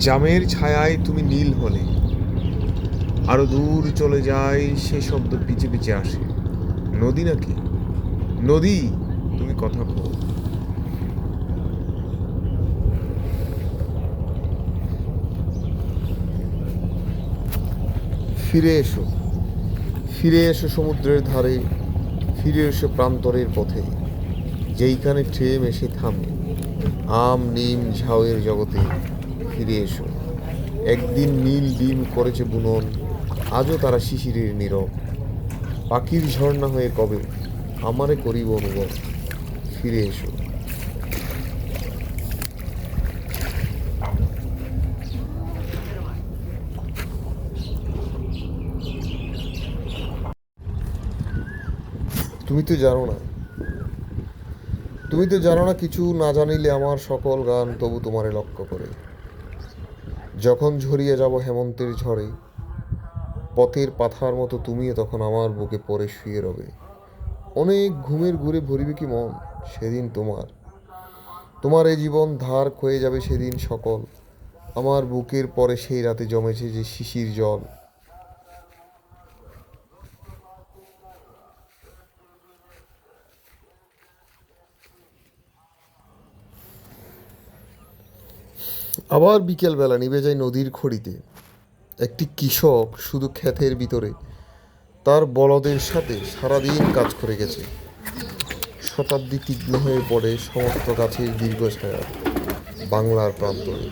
জামের ছায়ায় তুমি নীল হলে। আরও দূর চলে যায় সে শব্দ পিছে পিছে আসে। নদী নাকি? নদী, তুমি কথা বল। ফিরে এসো। ফিরে এসো সমুদ্রের ধারে। ফিরে এসো প্রান্তরের পথে। যেইখানে ট্রেম এসে থামে। আম, নিম, ঝাউয়ের জগতে। ফিরে এসো। একদিন নীল ডিম করেছে বুনন, আজও তারা শিশিরের নীরব। পাখির ঝর্ণা হয়ে কবে, আমারে করিব অনুভব। ফিরে এসো। তুমি তো জানো না। তুমি তো জানো না কিছু না জানিলে আমার সকল গান তবু তোমারে লক্ষ্য করে। যখন ঝরিয়ে যাব হেমন্তের ঝড়ে, পথের পাথার মতো তুমিও তখন আমার বুকে পরে শুয়ে রবে। অনেক ঘুমের ঘুরে ভরিবে কি মন? সেদিন তোমার। তোমার এই জীবন ধার ক্ষয়ে যাবে সেদিন সকল। আমার বুকের পরে সেই রাতে জমেছে যে শিশির জল। আবার বিকেলবেলা নিভে যায় নদীর খড়িতে। একটি কৃষক শুধু ক্ষেতের ভিতরে, তার বলদের সাথে সারাদিন কাজ করে গেছে। শতাব্দী তীক্ষ্ণ হয়ে পড়ে সমস্ত গাছের দীর্ঘ ছায়া বাংলার প্রান্তরে।